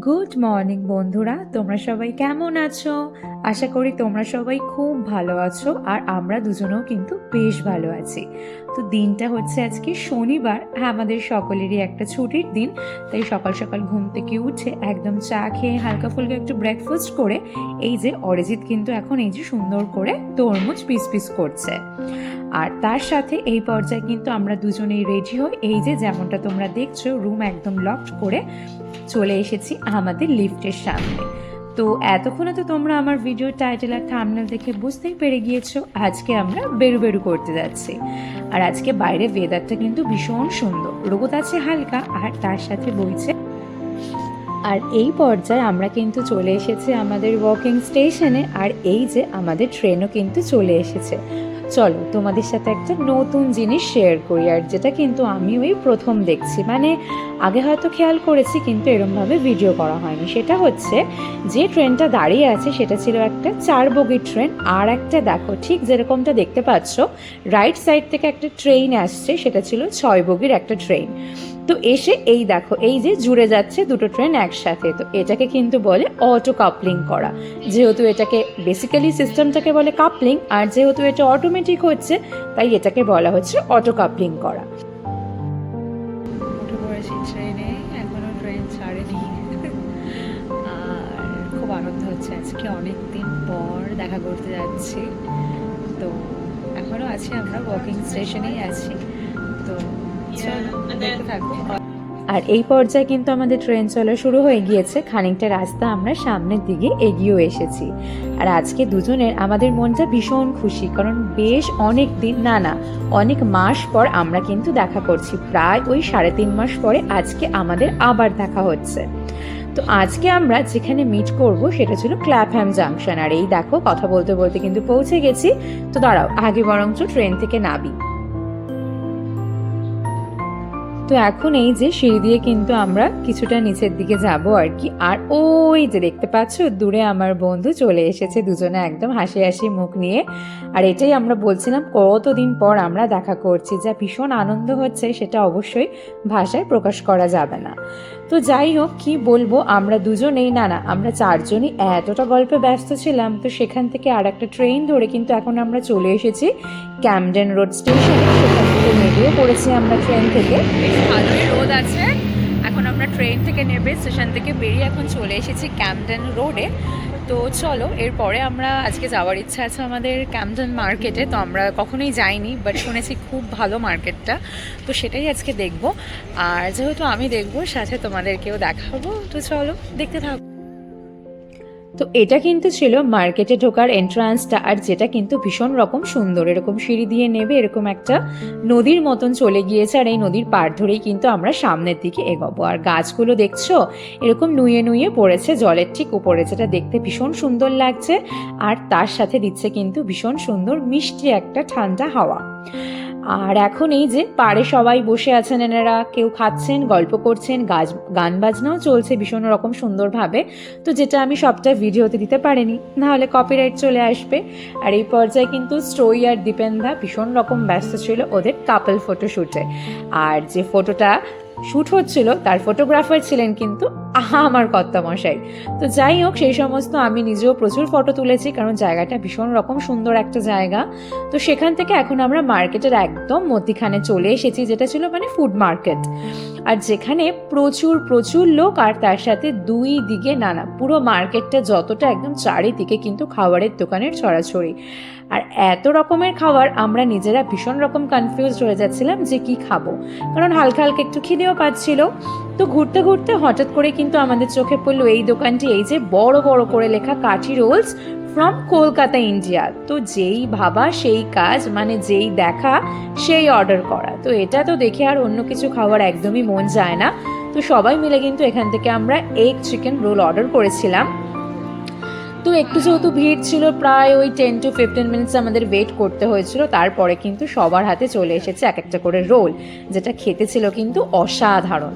Good morning বন্ধুরা। তোমরা সবাই কেমন আছো? আশা করি তোমরা সবাই খুব ভালো আছো আর আমরা দুজনেও কিন্তু বেশ ভালো আছি। তো দিনটা হচ্ছে আজকে শনিবার। হ্যাঁ আমাদের সকলেরই একটা ছুটির দিন। তাই সকাল সকাল ঘুম থেকে উঠে একদম চা খেয়ে হালকা ফুলকা একটু ব্রেকফাস্ট করে এই যে অরিজিৎ কিন্তু এখন এই যে সুন্দর করে তরমুজ পিস পিস করছে। আর তার সাথে এই পর্যায়ে কিন্তু আমরা দুজনেই রেডি হই। এই যে যেমনটা তোমরা দেখছ রুম একদম লকড করে চলে এসেছি আমাদের লিফটের সামনে। তো এতক্ষণে তো তোমরা আমার ভিডিও টাইটেল আর থামনেল দেখে বুঝতেই পেরে গিয়েছো, আজকে আমরা বেরু বেরু করতে যাচ্ছি। আর আজকে বাইরে ওয়েদারটা কিন্তু ভীষণ সুন্দর। রোদ আছে হালকা, আর তার সাথে বইছে। আর এই পর্যায়ে আমরা কিন্তু চলে এসেছি আমাদের ওয়াকিং স্টেশনে আর এই যে আমাদের ট্রেনও কিন্তু চলে এসেছে। চলো, তোমাদের সাথে একটা নতুন জিনিস শেয়ার করি, আর যেটা কিন্তু আমি ওই প্রথম দেখছি। মানে আগে হয়তো খেয়াল করেছি, কিন্তু এরমভাবে ভিডিও করা হয়নি। সেটা হচ্ছে, যে ট্রেনটা দাঁড়িয়ে আছে, সেটা ছিল একটা চার বগি ট্রেন। আর একটা দেখো, ঠিক যেরকমটা দেখতে পাচ্ছ রাইট সাইড থেকে একটা ট্রেন আসছে, সেটা ছিল ছয় বগির একটা ট্রেন তো এসে এই দেখো, এই যে জুড়ে যাচ্ছে দুটো ট্রেন একসাথে। তো এটাকে কিন্তু বলে অটো কাপলিং করা। যেহেতু এটাকে বেসিক্যালি সিস্টেমটাকে বলে কাপলিং আর যেহেতু এটা অটোমেটিক হচ্ছে, তাই এটাকে বলা হচ্ছে অটো কাপলিং করা উঠে ট্রেনে ছাড়েনি। আর খুব আনন্দ হচ্ছে, আজকে অনেক দিন পর দেখা করতে যাচ্ছি। তো এখনও আছি আমরা ওয়াকিং স্টেশনেই আছি। আর এই পর্যায়ে কিন্তু আমাদের ট্রেন চলা শুরু হয়ে গিয়েছে। খানিকটা রাস্তা আমরা সামনের দিকে এগিয়েও এসেছি। আর আজকে দুজনের আমাদের মনটা ভীষণ খুশি, কারণ বেশ অনেক দিন, না না, অনেক মাস পর আমরা কিন্তু দেখা করছি। প্রায় ওই সাড়ে তিন মাস পরে আজকে আমাদের আবার দেখা হচ্ছে। তো আজকে আমরা যেখানে মিট করব সেটা ছিল ক্ল্যাপহ্যাম জাংশন। আর এই দেখো, কথা বলতে বলতে কিন্তু পৌঁছে গেছি। তো দাঁড়াও, আগে বরঞ্চ ট্রেন থেকে নাবি তো এখন এই যে সিঁড়ি দিয়ে কিন্তু আমরা কিছুটা নিচের দিকে যাব আর কি। আর ওই যে দেখতে পাচ্ছ, দূরে আমার বন্ধু চলে এসেছে দুজনে একদম হাসি হাসি মুখ নিয়ে। আর এটাই আমরা বলছিলাম, কতদিন পর আমরা দেখা করছি, যা ভীষণ আনন্দ হচ্ছে সেটা অবশ্যই ভাষায় প্রকাশ করা যাবে না। তো যাই হোক, কি বলব, আমরা দুজনেই, না না, আমরা চারজনই এতটা গল্পে ব্যস্ত ছিলাম, তো সেখান থেকে আর একটা ট্রেন ধরে কিন্তু এখন আমরা চলে এসেছি ক্যামডেন রোড স্টেশনে। সেখান থেকে নেমে পড়েছি আমরা ট্রেন থেকে। ভালোই রোদ আছে। এখন আমরা ট্রেন থেকে নেবে স্টেশন থেকে বেরিয়ে এখন চলে এসেছি ক্যামডেন রোডে তো চলো, এরপরে আমরা, আজকে যাওয়ার ইচ্ছা আছে আমাদের ক্যামডেন মার্কেটে তো আমরা কখনোই যাইনি বাট শুনেছি খুব ভালো মার্কেটটা তো সেটাই আজকে দেখব। আর যেহেতু আমি দেখব, সাথে তোমাদেরকেও দেখাবো। তো চলো, দেখতে থাকো। তো এটা কিন্তু ছিল মার্কেটে ঢোকার এন্ট্রান্সটা আর যেটা কিন্তু ভীষণ রকম সুন্দর। এরকম সিঁড়ি দিয়ে নেবে, এরকম একটা নদীর মতন চলে গিয়েছে, আর এই নদীর পার ধরেই কিন্তু আমরা সামনের দিকে এগোবো। আর গাছগুলো দেখছ? এরকম নুয়ে নুয়ে পড়েছে, জলের ঠিক উপরে, যেটা দেখতে ভীষণ সুন্দর লাগছে। আর তার সাথে দিচ্ছে কিন্তু ভীষণ সুন্দর মিষ্টি একটা ঠান্ডা হাওয়া। আর এখন এই যে পাড়ে সবাই বসে আছেন এনারা কেউ খাচ্ছেন গল্প করছেন গাছ গান বাজনাও চলছে ভীষণ রকম সুন্দরভাবে। তো যেটা আমি সবটা ভিডিওতে দিতে পারিনি নাহলে কপিরাইট চলে আসবে। আর এই পর্যায়ে কিন্তু স্টোরি আর দীপেন্দা ভীষণ রকম ব্যস্ত ছিল ওদের কাপল ফটোশ্যুটে আর যে ফটোটা শ্যুট হচ্ছিল, তার ফটোগ্রাফার ছিলেন কিন্তু আহা আমার কর্তামশাই। তো যাই হোক, সেই সমস্ত আমি নিজেও প্রচুর ফটো তুলেছি, কারণ জায়গাটা ভীষণ রকম সুন্দর একটা জায়গা। তো সেখান থেকে এখন আমরা মার্কেটের একদম মধ্যিখানে চলে এসেছি, যেটা ছিল মানে ফুড মার্কেট আর যেখানে প্রচুর প্রচুর লোক, আর তার সাথে দুই দিকে নানা, পুরো মার্কেটটা যতটা একদম চারিদিকে কিন্তু খাবারের দোকানের ছড়াছড়ি। আর এত রকমের খাবার আমরা নিজেরা ভীষণ রকম কনফিউজড হয়ে যাচ্ছিলাম যে কি খাব। কারণ হালকা হালকা একটু খিদেও পাচ্ছিল তো ঘুরতে ঘুরতে হঠাৎ করে কিন্তু আমাদের চোখে পড়ল এই দোকানটি, এই যে বড় বড় করে লেখা কাঠি রোলস ফ্রম কলকাতা ইন্ডিয়া তো যেই ভাবা, সেই কাজ মানে যেই দেখা, সেই অর্ডার করা। তো এটা তো দেখে আর অন্য কিছু খাওয়ার একদমই মন যায় না। তো সবাই মিলে কিন্তু এখান থেকে আমরা এগ চিকেন রোল অর্ডার করেছিলাম। তো একটু যেহেতু ভিড় ছিল, প্রায় ওই টেন টু ফিফটিন মিনিটস আমাদের ওয়েট করতে হয়েছিল। তারপরে কিন্তু সবার হাতে চলে এসেছে এক একটা করে রোল, যেটা খেতে ছিল কিন্তু অসাধারণ।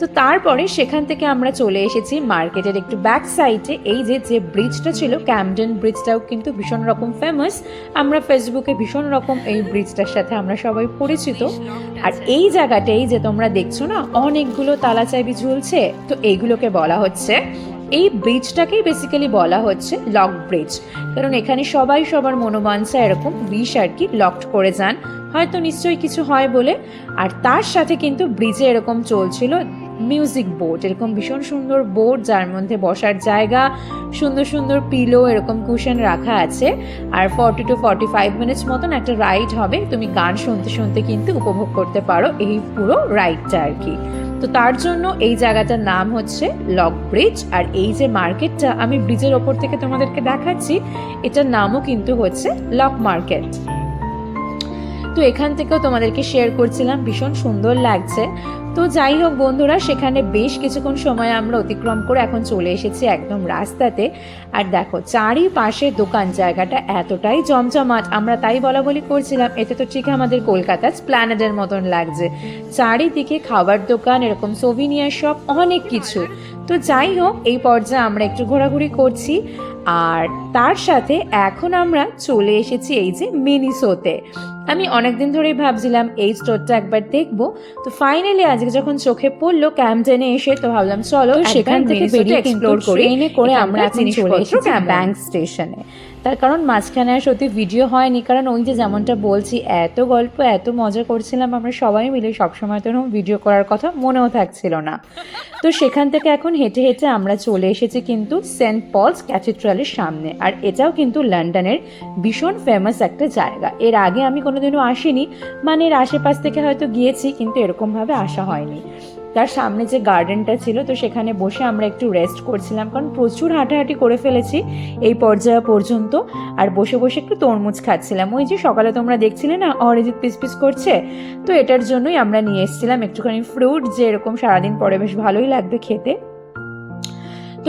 তো তারপরে সেখান থেকে আমরা চলে এসেছি মার্কেটের একটু ব্যাক সাইডে এই যে যে ব্রিজটা ছিল ক্যামডেন ব্রিজটাও কিন্তু ভীষণ রকম ফেমাস আমরা ফেসবুকে ভীষণ রকম এই ব্রিজটার সাথে আমরা সবাই পরিচিত। আর এই জায়গাটাই যে তোমরা দেখছ না, অনেকগুলো তালা চাবি ঝুলছে। তো এইগুলোকে বলা হচ্ছে এই ব্রিজটাকেই বেসিক্যালি বলা হচ্ছে লক ব্রিজ কারণ এখানে সবাই সবার মনোমানসা এরকম বিষ আর কি লকড করে যান। হয়তো নিশ্চয়ই কিছু হয় বলে। আর তার সাথে কিন্তু ব্রিজে এরকম চলছিল মিউজিক বোর্ড এরকম ভীষণ সুন্দর বোর্ড যার মধ্যে বসার জায়গা, সুন্দর সুন্দর পিলো এরকম কুশন রাখা আছে। আর forty to forty five minutes মতন একটা রাইড হবে। তুমি গান শুনতে শুনতে কিন্তু উপভোগ করতে পারো এই পুরো রাইডটা আর কি। তো তার জন্য এই জায়গাটার নাম হচ্ছে লক ব্রিজ, আর এই যে মার্কেটটা আমি ব্রিজের ওপর থেকে তোমাদেরকে দেখাচ্ছি, এটার নামও কিন্তু হচ্ছে লক মার্কেট। তো এখান থেকেও তোমাদেরকে শেয়ার করছিলাম, ভীষণ সুন্দর লাগছে। তো যাই হোক বন্ধুরা, সেখানে বেশ কিছুক্ষণ সময় আমরা অতিক্রম করে এখন চলে এসেছি একদম রাস্তাতে। আর দেখো, চারিপাশে দোকান জায়গাটা এতটাই জমজমাট, আমরা তাই বলা বলি করছিলাম, এতে তো ঠিক আমাদের কলকাতার স্প্ল্যানেডের মতন লাগছে। চারিদিকে খাবার দোকান, এরকম সোভিনিয়ার শপ অনেক কিছু। তো যাই হোক, এই পর্যায়ে আমরা একটু ঘোরাঘুরি করছি। আর তার সাথে এখন আমরা চলে এসেছি এই যে মিনিসোতে আমি অনেকদিন ধরেই ভাবছিলাম এই স্টোরটা একবার দেখব। তো ফাইনালি আজকে যখন চোখে পড়ল ক্যাম্পটেনে এসে তো ভাবলাম চলো সেখান থেকে বেরিয়ে এক্সপ্লোর করি। করে আমরা চলে এসেছি ব্যাংক স্টেশনে তার কারণ মাঝখানে আর সত্যি ভিডিও হয়নি। কারণ ওই যে যেমনটা বলছি, এত গল্প, এত মজা করছিলাম, আমরা সবাই মিলে সবসময় তো ভিডিও করার কথা মনেও থাকছিল না। তো সেখান থেকে এখন হেঁটে হেঁটে আমরা চলে এসেছি কিন্তু সেন্ট পলস ক্যাথিড্রালের সামনে। আর এটাও কিন্তু লন্ডনের ভীষণ ফেমাস একটা জায়গা। এর আগে আমি কোনোদিনও আসিনি মানে এর আশেপাশ থেকে হয়তো গিয়েছি, কিন্তু এরকমভাবে আসা হয়নি। তার সামনে যে গার্ডেনটা ছিল, তো সেখানে বসে আমরা একটু রেস্ট করছিলাম। কারণ প্রচুর হাঁটাহাঁটি করে ফেলেছি এই পর্যায়ে পর্যন্ত। আর বসে বসে একটু তরমুজ খাচ্ছিলাম। ওই যে সকালে তোমরা দেখছিলে না, অরিজিৎ পিস পিস করছে? তো এটার জন্যই আমরা নিয়ে এসেছিলাম একটুখানি ফ্রুট যে এরকম সারাদিন পরে বেশ ভালোই লাগবে খেতে।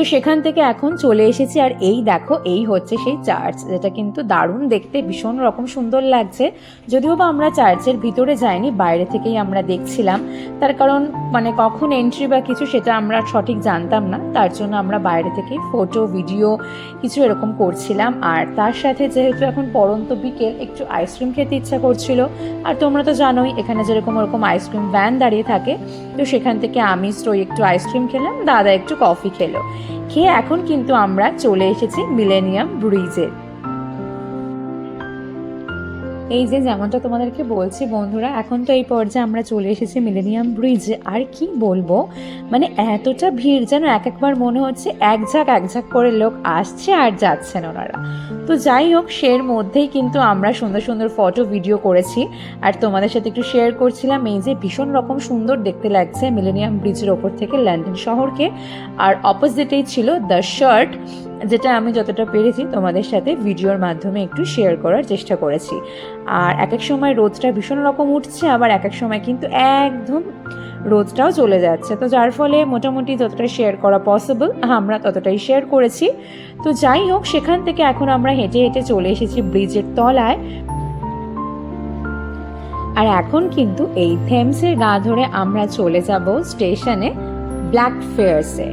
তো সেখান থেকে এখন চলে এসেছি আর এই দেখো, এই হচ্ছে সেই চার্চ যেটা কিন্তু দারুণ দেখতে, ভীষণ রকম সুন্দর লাগছে। যদিও বা আমরা চার্চের ভিতরে যাইনি, বাইরে থেকেই আমরা দেখছিলাম। তার কারণ মানে কখন এন্ট্রি বা কিছু সেটা আমরা সঠিক জানতাম না, তার জন্য আমরা বাইরে থেকেই ফটো ভিডিও কিছু এরকম করছিলাম। আর তার সাথে যেহেতু এখন পরন্ত বিকেল, একটু আইসক্রিম খেতে ইচ্ছা করছিল। আর তোমরা তো জানোই, এখানে যেরকম ওরকম আইসক্রিম ভ্যান দাঁড়িয়ে থাকে। তো সেখান থেকে আমি স্টোই একটু আইসক্রিম খেলাম, দাদা একটু কফি খেলো। খেয়ে এখন কিন্তু আমরা চলে এসেছি মিলেনিয়াম ব্রিজে এই যে যেমনটা তোমাদেরকে বলছি, বন্ধুরা, এখন তো এই পর্যায়ে আমরা চলে এসেছি মিলেনিয়াম ব্রিজে আর কি বলব? মানে এতটা ভিড় যেন এক একবার মনে হচ্ছে এক ঝাঁক এক ঝাঁক করে লোক আসছে আর যাচ্ছেন ওনারা। তো যাই হোক, সের মধ্যেই কিন্তু আমরা সুন্দর সুন্দর ফটো ভিডিও করেছি। আর তোমাদের সাথে একটু শেয়ার করছিলাম এই যে ভীষণ রকম সুন্দর দেখতে লাগছে মিলেনিয়াম ব্রিজের ওপর থেকে লন্ডন শহরকে। আর অপোজিটেই ছিল দ্য শার্ট যেটা আমি যতটা পেরেছি তোমাদের সাথে ভিডিওর মাধ্যমে একটু শেয়ার করার চেষ্টা করেছি। আর এক এক সময় রোদটা ভীষণ রকম উঠছে, আবার এক এক সময় কিন্তু একদম রোদটাও চলে যাচ্ছে। তো যার ফলে মোটামুটি যতটা শেয়ার করা পসিবল আমরা ততটাই শেয়ার করেছি। তো যাই হোক, সেখান থেকে এখন আমরা হেঁটে হেঁটে চলে এসেছি ব্রিজের তলায়। আর এখন কিন্তু এই থেমসের গা ধরে আমরা চলে যাব স্টেশনে ব্ল্যাক ফেয়ার্সে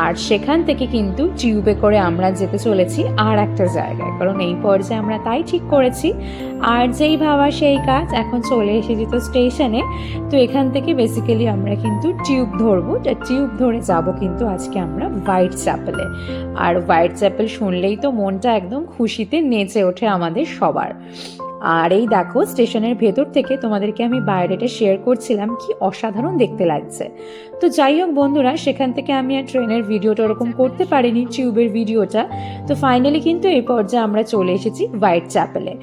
আর সেখান থেকে কিন্তু টিউবে করে আমরা যেতে চলেছি আর একটা জায়গায়। কারণ এই পর্যায়ে আমরা তাই ঠিক করেছি। আর যেই ভাবা সেই কাজ এখন চলে এসেছি তো স্টেশনে তো এখান থেকে বেসিক্যালি আমরা কিন্তু টিউব ধরবো। যা টিউব ধরে যাব কিন্তু আজকে আমরা হোয়াইট চ্যাপেলে আর হোয়াইট চ্যাপেল শুনলেই তো মনটা একদম খুশিতে নেচে ওঠে আমাদের সবার। আর এই দেখো, স্টেশনের ভেতর থেকে তোমাদেরকে আমি বাইরেটা শেয়ার করছিলাম, কি অসাধারণ দেখতে লাগছে। তো যাই হোক বন্ধুরা, সেখান থেকে আমি আর ট্রেনের ভিডিওটা ওরকম করতে পারিনি, টিউবের ভিডিওটা। তো ফাইনালি কিন্তু এই পর্যায়ে আমরা চলে এসেছি হোয়াইট চ্যাপেলে।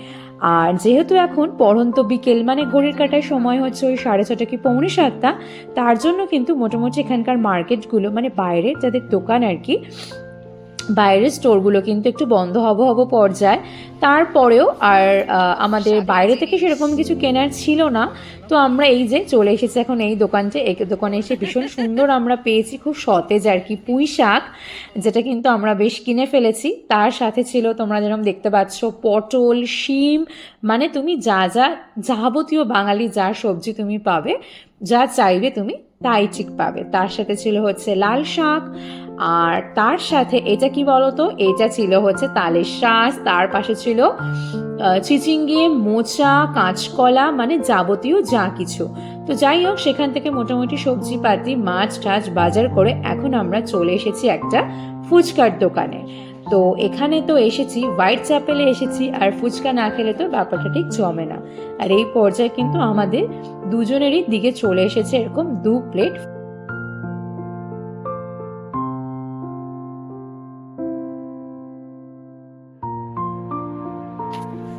আর যেহেতু এখন পড়ন্ত বিকেল মানে ঘড়ির কাটার সময় হচ্ছে ওই সাড়ে ছটা কি পৌনে সাতটা, তার জন্য কিন্তু মোটামুটি এখানকার মার্কেটগুলো মানে বাইরের যাদের দোকান আর কি বাইরের স্টোরগুলো কিন্তু একটু বন্ধ হব হব পর্যায়ে। তারপরেও আর আমাদের বাইরে থেকে সেরকম কিছু কেনার ছিল না। তো আমরা এই যে চলে এসেছি এখন এই দোকানটা এই দোকানে এসে ভীষণ সুন্দর আমরা পেয়েছি খুব সতেজ আর কি পুঁই শাক যেটা কিন্তু আমরা বেশ কিনে ফেলেছি। তার সাথে ছিল তোমরা যেরকম দেখতে পাচ্ছ পটল শিম মানে তুমি যা যা যাবতীয় বাঙালি যা সবজি তুমি পাবে যা চাইবে তুমি তাই ঠিক পাবে। তার সাথে ছিল হচ্ছে লাল শাক, আর তার সাথে এটা কি বলতো? এটা ছিল হচ্ছে তালের শাঁস, তার পাশে ছিল চিচিঙ্গে, মোচা, কাঁচকলা মানে যাবতীয় যা কিছু। তো যাই হোক, সেখান থেকে মোটামুটি সবজিপাতি মাছ, টাছ বাজার করে এখন আমরা চলে এসেছি একটা ফুচকার দোকানে। তো এখানে তো এসেছি, হোয়াইট চ্যাপেলে এসেছি আর ফুচকা না খেলে তো ব্যাপারটা ঠিক জমে না। আর এই পর্যায়ে কিন্তু আমাদের দুজনেরই দিকে চলে এসেছে এরকম দু প্লেট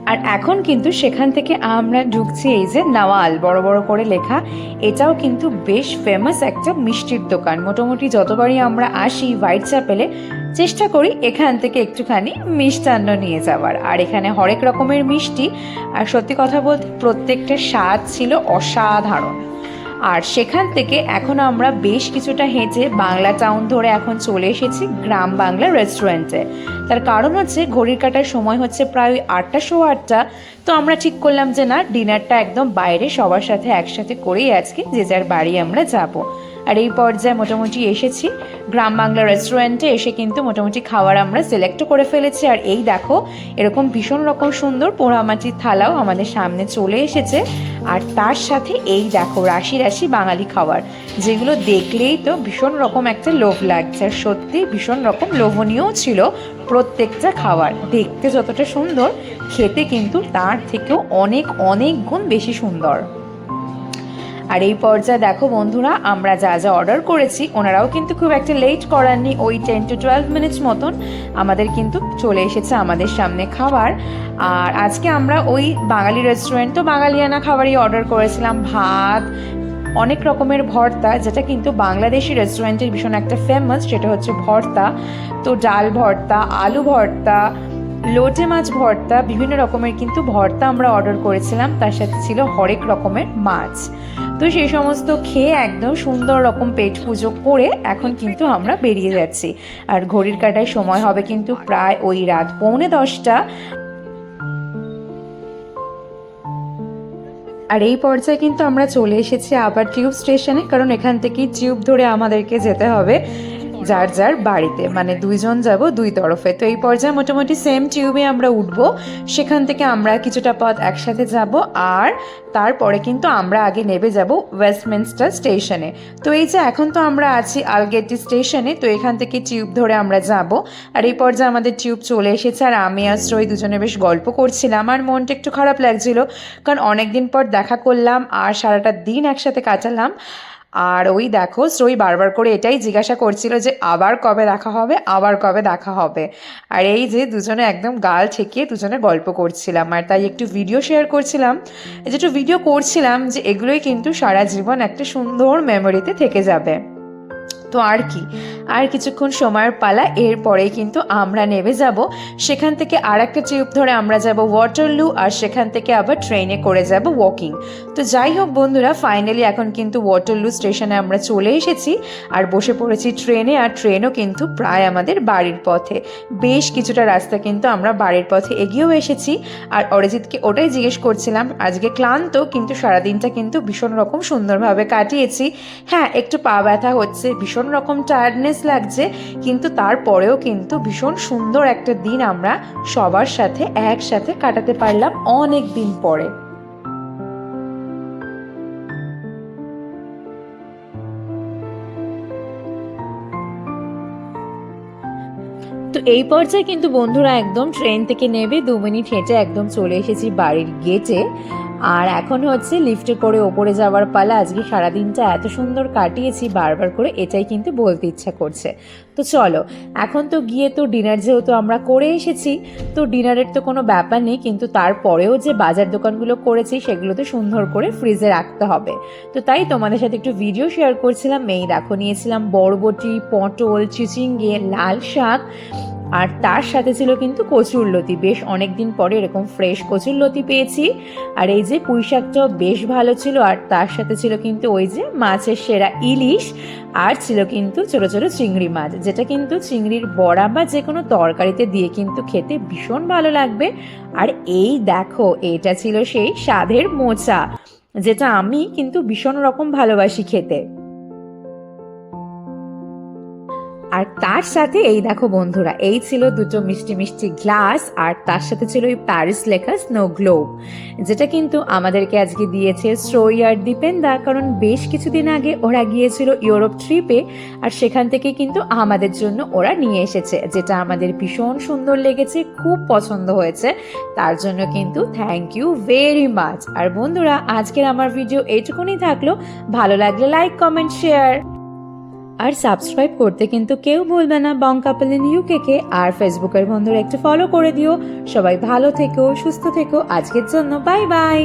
আর এখন কিন্তু সেখান থেকে আমরা ঢুকছি এই যে নাওয়াল, বড় বড় করে লেখা। এটাও কিন্তু বেশ ফেমাস একটা মিষ্টির দোকান। মোটামুটি যতবারই আমরা আসি হোয়াইট চ্যাপেলে, চেষ্টা করি এখান থেকে একটুখানি মিষ্টান্ন নিয়ে যাওয়ার। আর এখানে হরেক রকমের মিষ্টি। আর সত্যি কথা বলতে প্রত্যেকটা স্বাদ ছিল অসাধারণ। আর সেখান থেকে এখন আমরা বেশ কিছুটা হেঁটে বাংলা টাউন ধরে এখন চলে এসেছি গ্রাম বাংলা রেস্টুরেন্টে তার কারণ হচ্ছে ঘড়ির কাটার সময় হচ্ছে প্রায় ওই আটটা শো আটটা। তো আমরা ঠিক করলাম যে না ডিনারটা একদম বাইরে সবার সাথে একসাথে করেই আজকে যে যার বাড়ি আমরা যাব। আর এই পর্যায়ে মোটামুটি এসেছি। গ্রাম বাংলা রেস্টুরেন্টে এসে কিন্তু মোটামুটি খাবার আমরা সিলেক্ট করে ফেলেছি। আর এই দেখো, এরকম ভীষণ রকম সুন্দর পোড়ামাটির থালাও আমাদের সামনে চলে এসেছে। আর তার সাথে এই দেখো, রাশি রাশি বাঙালি খাবার, যেগুলো দেখলেই তো ভীষণ রকম একটা লোভ লাগছে। আর সত্যি ভীষণ রকম লোভনীয়ও ছিল প্রত্যেকটা খাবার। দেখতে যতটা সুন্দর, খেতে কিন্তু তার থেকেও অনেক অনেক গুণ বেশি সুন্দর। আর এই পর্যায়ে দেখো বন্ধুরা, আমরা যা যা অর্ডার করেছি, ওনারাও কিন্তু খুব একটা লেট করাননি, ওই টেন টু টুয়েলভ মিনিটস মতন আমাদের কিন্তু চলে এসেছে আমাদের সামনে খাবার। আর আজকে আমরা ওই বাঙালি রেস্টুরেন্ট তো বাঙালিয়ানা খাবারই অর্ডার করেছিলাম, ভাত, অনেক রকমের ভর্তা, যেটা কিন্তু বাংলাদেশি রেস্টুরেন্টের ভীষণ একটা ফেমাস সেটা হচ্ছে ভর্তা। তো ডাল ভর্তা, আলু ভর্তা লোটে মাছ ভর্তা, বিভিন্ন রকমের কিন্তু ভর্তা আমরা অর্ডার করেছিলাম। তার সাথে ছিল হরেক রকমের মাছ। তো সেই সমস্ত খেয়ে একদম সুন্দর রকম পেট পুজো করে এখন কিন্তু আমরা বেরিয়ে যাচ্ছি। আর ঘড়ির কাটায় সময় হবে কিন্তু প্রায় ওই রাত পৌনে দশটা। আর এই পর্যায়ে কিন্তু আমরা চলে এসেছি আবার টিউব স্টেশনে, কারণ এখান থেকেই টিউব ধরে আমাদেরকে যেতে হবে। যার যার বাড়িতে। মানে দুইজন যাব, দুই তরফে। তো এই পর্যায়ে মোটামুটি সেম টিউবে আমরা উঠবো। সেখান থেকে আমরা কিছুটা পথ একসাথে যাব আর তারপরে কিন্তু আমরা আগে নেবে যাব ওয়েস্টমিনস্টার স্টেশনে তো এই যে এখন তো আমরা আছি আলগেটি স্টেশনে তো এখান থেকে টিউব ধরে আমরা যাব। আর এই পর্যায়ে আমাদের টিউব চলে এসেছে আর আমি আর শ্রয় দুজনে বেশ গল্প করছিলাম আর মনটা একটু খারাপ লাগছিল। কারণ অনেক দিন পর দেখা করলাম আর সারাটা দিন একসাথে কাটালাম। আর ওই দেখো সই বারবার করে এটাই জিজ্ঞাসা করছিল যে, আবার কবে দেখা হবে? আবার কবে দেখা হবে? আর এই যে দুজনে একদম গাল ঠেকিয়ে দুজনে গল্প করছিলাম। আর তাই একটু ভিডিও শেয়ার করছিলাম। যেটু ভিডিও করছিলাম যে, এগুলোই কিন্তু সারা জীবন একটা সুন্দর মেমোরিতে থেকে যাবে। তো আর কি? আর কিছুক্ষণ সময়ের পালা এরপরেই কিন্তু আমরা নেমে যাব। সেখান থেকে আর একটা টিউব ধরে আমরা যাব ওয়াটারলু আর সেখান থেকে আবার ট্রেনে করে যাব ওয়াকিং তো যাই হোক বন্ধুরা ফাইনালি এখন কিন্তু ওয়াটারলু স্টেশনে আমরা চলে এসেছি, আর বসে পড়েছি ট্রেনে আর ট্রেনও কিন্তু প্রায় আমাদের বাড়ির পথে। বেশ কিছুটা রাস্তা কিন্তু আমরা বাড়ির পথে এগিয়েও এসেছি। আর অরিজিৎকে ওটাই জিজ্ঞেস করছিলাম, আজকে ক্লান্ত, কিন্তু সারাদিনটা কিন্তু ভীষণ রকম সুন্দরভাবে কাটিয়েছি। হ্যাঁ একটু পা ব্যথা হচ্ছে, ভীষণ রকম টায়ার্ডনেস লাগছে, কিন্তু তারপরেও কিন্তু ভীষণ সুন্দর একটা দিন আমরা সবার সাথে একসাথে কাটাতে পারলাম অনেক দিন পরে। তো এই পর্যায়ে কিন্তু বন্ধুরা একদম ট্রেন থেকে নেবে, দু মিনিট হেঁটে একদম চলে এসেছি বাড়ির গেটে আর এখন হচ্ছে লিফটে করে ওপরে যাওয়ার পালা, আজকে সারাদিনটা এত সুন্দর কাটিয়েছি, বারবার করে এটাই কিন্তু বলতে ইচ্ছা করছে। তো চলো, এখন তো গিয়ে তো ডিনার যেহেতু আমরা করে এসেছি, তো ডিনারের তো কোনো ব্যাপার নেই, কিন্তু তারপরেও যে বাজার দোকানগুলো করেছি, সেগুলো তো সুন্দর করে ফ্রিজে রাখতে হবে। তো তাই তোমাদের সাথে একটু ভিডিও শেয়ার করছিলাম এই দেখো নিয়েছিলাম বরবটি, পটল, চিচিঙ্গে, লাল শাক আর তার সাথে ছিল কিন্তু কচুরলতি বেশ অনেক দিন পরে এরকম ফ্রেশ কচুরলতি পেয়েছি। আর এই যে পুঁই শাকটাও বেশ ভালো ছিল। আর তার সাথে ছিল কিন্তু ওই যে মাছের সেরা ইলিশ। আর ছিল কিন্তু ছোটো ছোটো চিংড়ি মাছ, যেটা কিন্তু চিংড়ির বড়া বা যে কোনো তরকারিতে দিয়ে কিন্তু খেতে ভীষণ ভালো লাগবে। আর এই দেখো, এটা ছিল সেই স্বাদের মোচা, যেটা আমি কিন্তু ভীষণ রকম ভালোবাসি খেতে। আর তার সাথে এই দেখো বন্ধুরা, এই ছিল দুটো মিষ্টি মিষ্টি গ্লাস, আর তার সাথে ছিল এই প্যারিস লেখা স্নো গ্লোব যেটা কিন্তু আমাদেরকে আজকে দিয়েছে শ্রোই দীপেন্দা কারণ বেশ কিছুদিন আগে ওরা গিয়েছিল ইউরোপ ট্রিপে আর সেখান থেকে কিন্তু আমাদের জন্য ওরা নিয়ে এসেছে, যেটা আমাদের ভীষণ সুন্দর লেগেছে, খুব পছন্দ হয়েছে, তার জন্য কিন্তু থ্যাংক ইউ ভেরি মাচ আর বন্ধুরা, আজকের আমার ভিডিও এইটুকুনি থাকল, ভালো লাগলে লাইক কমেন্ট শেয়ার আর সাবস্ক্রাইব করতে কিন্তু কেউ ভুলবে না। বং কাপল ইন ইউকে কে আর ফেসবুকের বন্ধুরা একটু ফলো করে দিও। সবাই ভালো থেকো, সুস্থ থেকো। আজকের জন্য বাই বাই